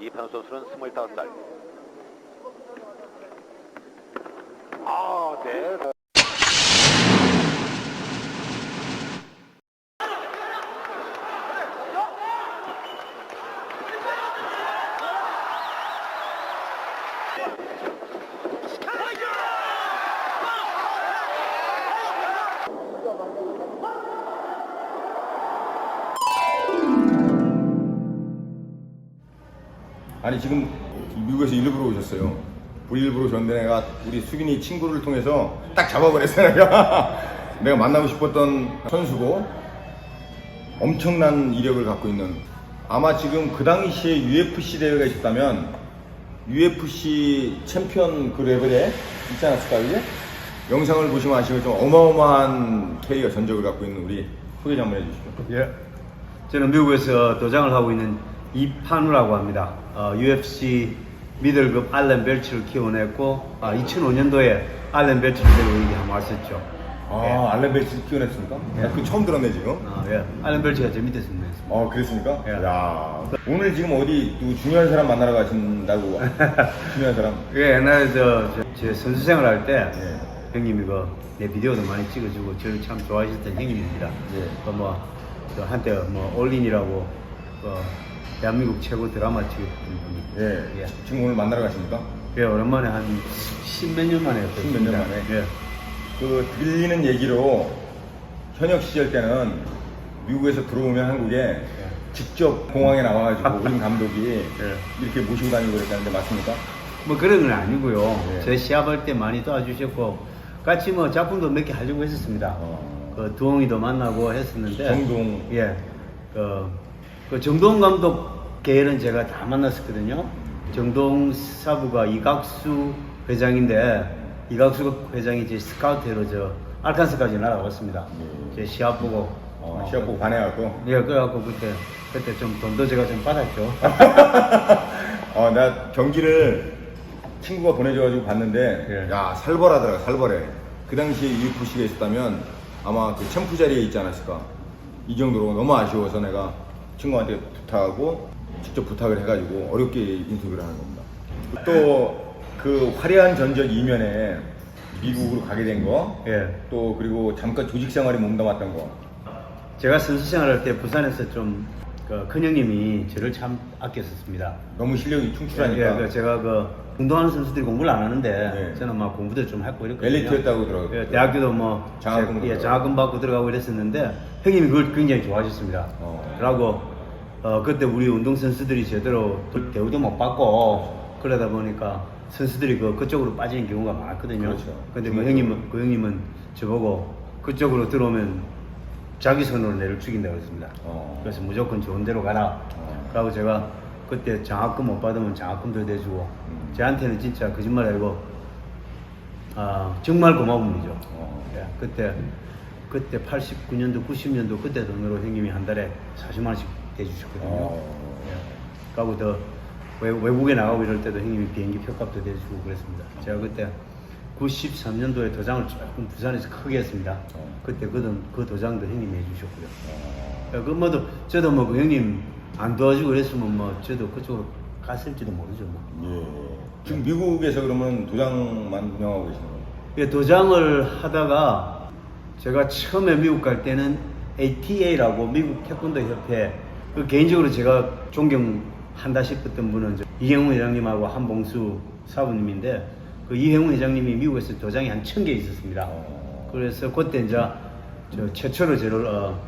이판우 선수는 25살. 아, 네. 아니 지금 미국에서 일부러 오셨어요. 불일부러 오셨는데 내가 우리 수빈이 친구를 통해서 딱 잡아버렸어요. 내가 내가 만나고 싶었던 선수고 엄청난 이력을 갖고 있는 아마 지금 그 당시에 UFC 대회가 있었다면 UFC 챔피언 그 레벨에 있지 않았을까 그게? 영상을 보시면 아시겠지만 어마어마한 캐리어 전적을 갖고 있는 우리 소개 좀 한번 해주시죠. 예. 저는 미국에서 도장을 하고 있는 이판우라고 합니다. 어, UFC 미들급 알렌 벨츠를 키워냈고 아, 2005년도에 알렌 벨츠를 데리고 여기 한번 왔었죠. 아 알렌 벨츠 키워냈습니까? 아, 그 처음 들었네 지금. 아, 예. 알렌 벨츠가 제 밑에 있습니다. 어 그랬습니까? 예. 야 오늘 지금 어디 누구 중요한 사람 만나러 가신다고 중요한 사람 예, 옛날에 저, 저- 제 선수 생활 할 때 예. 형님이 그 내 비디오도 많이 찍어주고 저를 참 좋아하셨던 형님입니다. 예. 그 뭐, 저 한때 뭐 올린이라고 그 대한민국 최고 드라마 찍었던 분이. 예. 예. 지금 오늘 만나러 가십니까? 예, 오랜만에 한 십몇 년 만에 였 십몇 년 만에? 예. 그 들리는 얘기로 현역 시절 때는 미국에서 들어오면 한국에 직접 공항에 나와가지고 우린 감독이 예. 이렇게 모시고 다니고 그랬다는데 맞습니까? 뭐 그런 건 아니고요. 예. 제 시합할 때 많이 도와주셨고 같이 뭐 작품도 몇 개 하려고 했었습니다. 어. 그 두홍이도 만나고 했었는데 정동. 예. 그, 그 정동 감독 계열은 제가 다 만났었거든요. 정동 사부가 이각수 회장인데 이각수 회장이 이제 스카우트로 저 알칸스까지 날아왔습니다. 예. 제 시합 보고 어, 시합 보고 반해갖고 예, 그래갖고 그때 그때 좀 돈도 제가 좀 받았죠. 어, 나 경기를 친구가 보내줘가지고 봤는데, 예. 야, 살벌하더라, 살벌해. 그 당시에 UFC가 있었다면 아마 그 챔프 자리에 있지 않았을까. 이 정도로 너무 아쉬워서 내가 친구한테 부탁하고 직접 부탁을 해가지고 어렵게 인터뷰를 하는 겁니다. 또 그 화려한 전적 이면에 미국으로 가게 된 거, 예. 또 그리고 잠깐 조직 생활에 몸담았던 거. 제가 선수 생활할 때 부산에서 좀 그 큰형님이 저를 참 아꼈었습니다. 너무 실력이 충출하니까. 예, 그 제가 그 운동하는 선수들이 공부를 안 하는데 네. 저는 막 공부도 좀 했고 이랬거든요. 엘리트였다고 들어요. 예, 대학교도 뭐 장학금도 예, 들어가고. 장학금 받고 들어가고 이랬었는데 형님이 그걸 굉장히 좋아하셨습니다. 어. 그러고 어, 그때 우리 운동 선수들이 제대로 대우도 못 받고 그러다 보니까 선수들이 그 그쪽으로 빠지는 경우가 많았거든요. 그렇죠. 근데 그. 형님은 그 형님은 저보고 그쪽으로 들어오면 자기 손으로 내를 죽인다고 했습니다. 어. 그래서 무조건 좋은 데로 가라. 어. 그리고 제가 그때 장학금 못 받으면 장학금도 내주고 음. 저한테는 진짜 거짓말 아니고 아, 정말 고마운 분이죠. 어. 예, 그때 그때 89년도 90년도 그때 돈으로 형님이 한 달에 40만 원씩 대주셨거든요. 어. 예. 그리고 더 외, 외국에 나가고 이럴 때도 형님이 비행기 표값도 대주고 그랬습니다. 제가 그때 93년도에 도장을 조금 부산에서 크게 했습니다. 어. 그때 그, 돈- 그 도장도 형님이 해주셨고요. 야, 그 뭐도 저도 뭐그 형님 안 도와주고 그랬으면 뭐 저도 그쪽으로 갔을지도 모르죠 뭐. 예. 지금 미국에서 그러면 도장만 운영하고 계시는 거예요? 예, 도장을 하다가 제가 처음에 미국 갈 때는 ATA라고 미국 태권도 협회 그 개인적으로 제가 존경한다 싶었던 분은 저 이행훈 회장님하고 한봉수 사부님인데 그 이행훈 회장님이 미국에서 도장이 한 천 개 있었습니다. 어. 그래서 그때 이제 저 최초로 저를 어,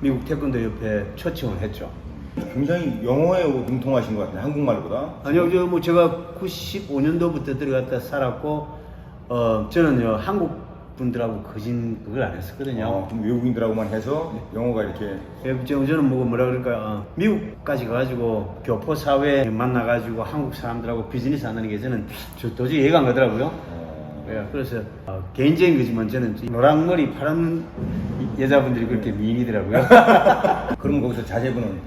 미국 태권도 협회에 초청을 했죠. 굉장히 영어에 능통하신 것 같아요. 한국말보다. 아니요, 저뭐 제가 95년도부터 들어갔다 살았고, 어, 저는 요 한국 분들하고 거진 그걸 안 했었거든요. 어, 그럼 외국인들하고만 해서 영어가 이렇게 예, 저- 저는 뭐 뭐라 그럴까, 어, 미국까지 가가지고 교포 사회 만나가지고 한국 사람들하고 비즈니스 하는 게 저는 저 도저히 이해가 안 가더라고요. 어, 예, 그래서 어, 개인적인 거지만 저는 노랑머리 파란 여자분들이 그렇게 미인이더라고요. 그럼 거기서 자제분은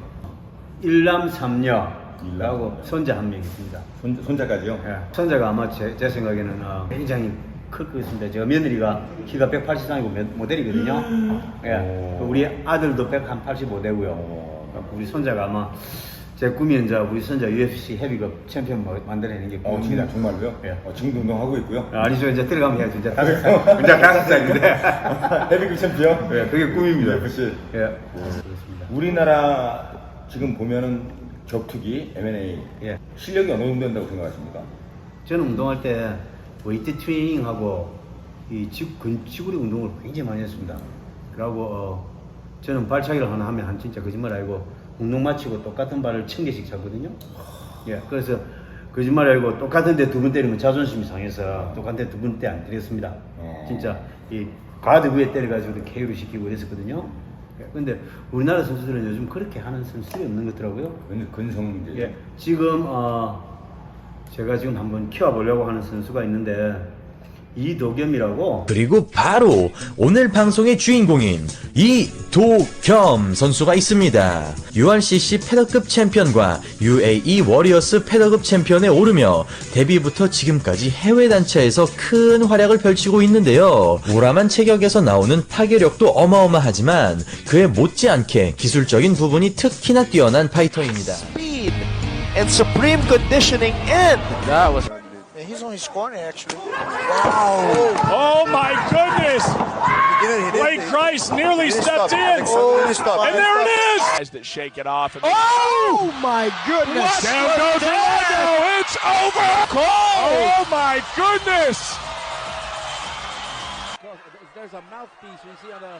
일남 삼녀라고 일남 손자 한 명 있습니다. 손, 손자까지요? 예, 손자가 아마 제, 제 생각에는 어, 굉장히 클 것 같습니다. 저 며느리가 키가 180이고 모델이거든요. 예, 오. 그 우리 아들도 185 되고요. 어. 우리 손자가 아마 제 꿈이 이제 우리 선자 UFC 헤비급 챔피언 마- 만들어내는 게 어, 꿈입니다. 지금 정말로요? 예. 어, 지금도 운동하고 있고요. 아니죠 이제 들어가면 해야죠 이제 다섯 살 이제 다섯 살인데 헤비급 챔피언? 예, 그게 꿈입니다. UFC. 예, 그렇습니다. 우리나라 지금 보면은 격투기, M&A 예. 실력이 어느 정도 된다고 생각하십니까? 저는 운동할 때 웨이트 트레이닝하고 이 지, 근, 지구력 운동을 굉장히 많이 했습니다. 그리고 어, 저는 발차기를 하나 하면 한 진짜 거짓말 아니고 운동 마치고 똑같은 발을 천 개씩 차거든요. 예, 그래서 거짓말 아니고 똑같은데 두 번 때리면 자존심이 상해서 똑같은데 두 번 때 안 때렸습니다. 어. 진짜 이 가드 위에 때려가지고 KO를 시키고 이랬었거든요. 예, 근데 우리나라 선수들은 요즘 그렇게 하는 선수들이 없는 것 같더라고요. 근- 근성 문제. 예, 지금 어, 제가 지금 한번 키워보려고 하는 선수가 있는데 이도겸이라고 그리고 바로 오늘 방송의 주인공인 이도겸 선수가 있습니다. URCC 패더급 챔피언과 UAE 워리어스 패더급 챔피언에 오르며 데뷔부터 지금까지 해외 단체에서 큰 활약을 펼치고 있는데요. 우람한 체격에서 나오는 타격력도 어마어마하지만 그에 못지않게 기술적인 부분이 특히나 뛰어난 파이터입니다. Speed and supreme conditioning and That was Man, he's only scoring actually. Wow. Oh, oh my goodness! He didn't- Blake Christ nearly he stepped stop. in. Oh, he didn't. And there it is! Guys that shake it off. And Oh my goodness. Watch down goes Ronaldo. It's over. Oh my goodness! there's a mouthpiece you see on the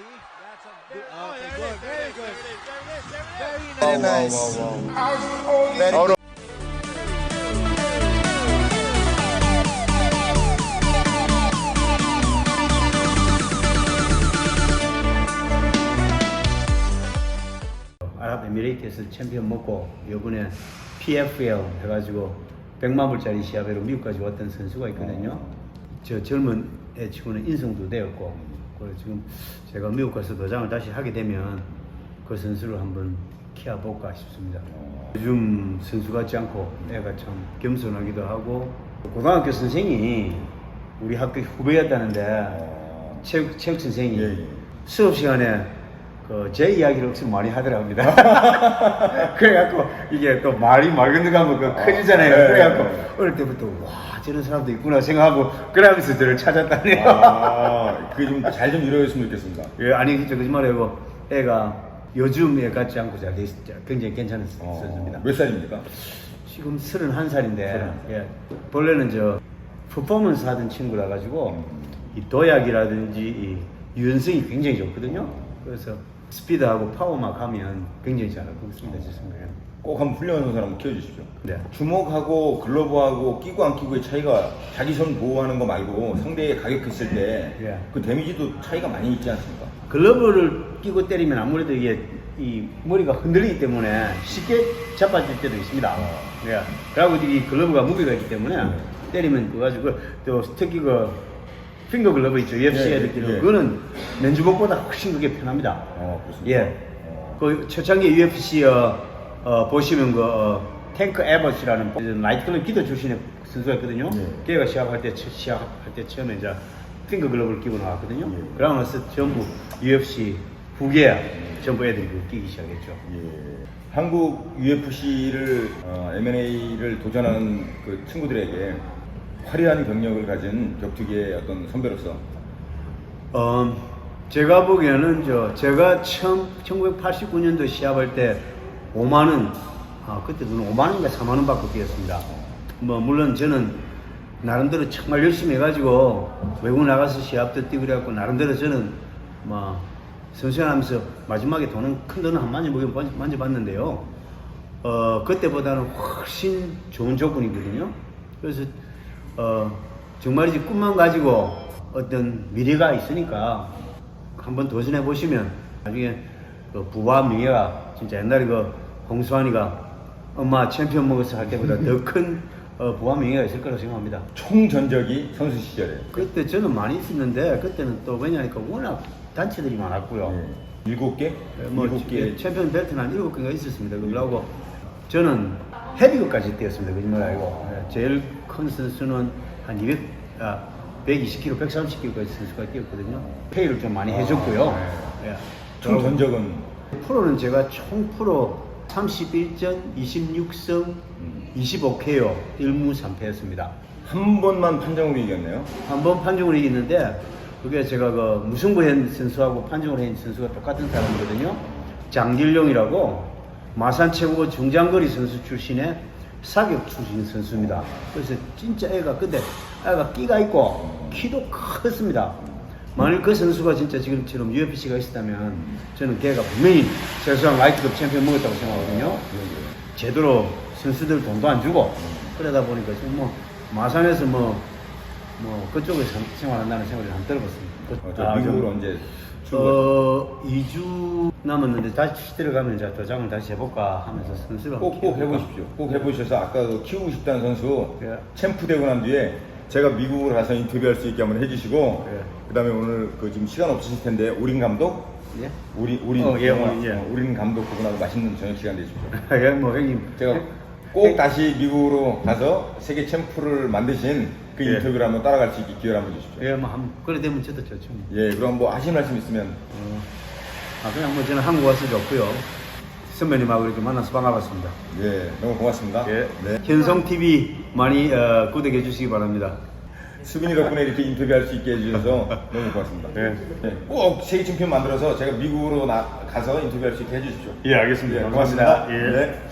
see that's a very, Oh, very there good it is, very there good Very nice. Very good. 아랍에미레이트에서 챔피언 먹고 이번에 PFL 해가지고 100만 불짜리 시합으로 미국까지 왔던 선수가 있거든요. 저 젊은 애 치고는 인성도 되었고 그래서 지금 제가 미국 가서 도장을 다시 하게 되면 그 선수를 한번 키워볼까 싶습니다. 요즘 선수 같지 않고 애가 참 겸손하기도 하고 고등학교 선생이 우리 학교 후배였다는데 체육, 체육 선생이 예, 예. 수업 시간에 그제 이야기를 엄청 많이 하더랍니다. 그래갖고 이게 또 말이 말 건너가면 그 커지잖아요. 네, 그래갖고 네. 어릴 때부터 와 저런 사람도 있구나 생각하고 그러면서 저를 찾았다네요. 아, 그게 좀 잘 좀 이루어졌으면 좋겠습니다. 예, 아니 저 거짓말이고 애가 요즘 애 같지 않고 잘 돼, 있- 굉장히 괜찮은 어. 몇 살입니까? 지금 31살인데 예, 본래는 저 퍼포먼스 하던 친구라 가지고 이 도약이라든지 이 유연성이 굉장히 좋거든요. 그래서 스피드하고 파워만 가면 굉장히 잘할 것 같습니다. 제 생각에. 꼭 한번 선수 한번 키워주십시오. 네. 주먹하고 글러브하고 끼고 안 끼고의 차이가 자기 손 보호하는 거 말고 상대에 가격했을 때그 예. 데미지도 차이가 많이 있지 않습니까? 글러브를 끼고 때리면 아무래도 이게 이 머리가 흔들리기 때문에 쉽게 자빠질 때도 있습니다. 예. 그리고 이 글러브가 무게가 있기 때문에 네. 때리면 그가지고 또 특히 그 핑거 글러브 있죠. UFC 예, 애들끼리 예. 그거는 맨주먹보다 훨씬 그게 편합니다. 어, 그렇습니까? 예. 어. 그 초창기 UFC 어, 어, 보시면 그 어, 탱크 에버츠라는 나이트클럽 기도 출신의 선수가 있거든요. 예. 걔가 시합할 때 처- 시합할 때 처음에 이제 핑거 글러브를 끼고 나왔거든요. 예. 그러고 나서 전부 UFC 후계 전부 애들이 끼기 시작했죠. 예. 한국 UFC를 어, M&A를 도전하는 그 친구들에게 화려한 경력을 가진 격투기의 어떤 선배로서 어, 제가 보기에는 저 제가 처음 1989년도 시합할 때 5만 원, 아 그때 저는 5만 원인가 4만 원 받고 뛰었습니다. 뭐 물론 저는 나름대로 정말 열심히 해가지고 외국 나가서 시합도 뛰고 그래갖고 나름대로 저는 뭐 선수하면서 마지막에 돈은 큰 돈은 한 만져- 만져봤는데요. 어 그때보다는 훨씬 좋은 조건이거든요. 그래서 어 정말이지 꿈만 가지고 어떤 미래가 있으니까 한번 도전해 보시면 나중에 그 부와 명예가 진짜 옛날에 그 홍수환이가 엄마 챔피언 먹었을 할 때보다 더 큰 어, 부와 명예가 있을 거라고 생각합니다. 총 전적이 선수 시절에 그때 저는 많이 있었는데 그때는 또 왜냐니까 워낙 단체들이 많았고요. 예. 일곱 개, 예, 뭐 일곱 개. 챔피언 벨트는 한 일곱 개가 있었습니다. 그러고 저는 헤비급까지 뛰었습니다. 거짓말 아니고 예, 제일 큰 선수는 한 200, 아, 120kg, 130kg까지 선수가 뛰었거든요. 페이를 좀 많이 해줬고요. 예. 총 전적은 프로는 제가 총 프로 31전 26승 25KO 1무 3패였습니다. 한 번만 판정으로 이겼네요. 한 번 판정을 이기는데 그게 제가 그 무승부한 선수하고 판정을 한 선수가 똑같은 사람이거든요. 장길용이라고 마산 최고 중장거리 선수 출신의 사격 출신 선수입니다. 그래서 진짜 애가 근데 애가 끼가 있고 키도 컸습니다. 만일 그 선수가 진짜 지금처럼 UFC가 있었다면 저는 걔가 분명히 세수상 라이트급 챔피언 먹었다고 생각하거든요. 제대로 선수들 돈도 안 주고 그러다 보니까 지금 뭐 마산에서 뭐, 뭐 그쪽에 생- 생활한다는 생각을 안 들어봤습니다. 어, 저 아, 미국으로 좀- 언제? 어, 2주 남았는데 다시 들어가면 이제 도장을 다시 해볼까 하면서 한번 꼭, 꼭. 해보십시오. 꼭 해보셔서 아까 그 키우고 싶다는 선수 예. 챔프 되고 난 뒤에 제가 미국으로 가서 인터뷰할 수 있게 한번 해주시고 예. 그 다음에 오늘 그 지금 시간 없으실 텐데 우린 감독 예? 우리 우리 어, 예, 우리, 예. 우린 감독 그분하고 맛있는 저녁 시간 되십시오. 예, 뭐 형님 제가 꼭 다시 미국으로 가서 세계 챔프를 만드신 그 예. 인터뷰를 한번 따라갈 수 있게 기회를 한번 주십시오. 예, 뭐 한, 그래 되면 저도 좋죠. 뭐. 예, 그럼 뭐 하실 말씀 있으면 어, 아 그냥 뭐 저는 한국 와서 좋고요. 선배님하고 이렇게 만나서 반가웠습니다. 예, 너무 고맙습니다. 예. 네. 현성 TV 많이 어, 구독해 주시기 바랍니다. 수빈이 덕분에 이렇게 인터뷰할 수 있게 해주셔서 너무 고맙습니다. 예. 예, 꼭 챔피언 만들어서 제가 미국으로 나, 가서 인터뷰할 수 있게 해주십시오. 예, 알겠습니다. 예, 고맙습니다. 예. 네.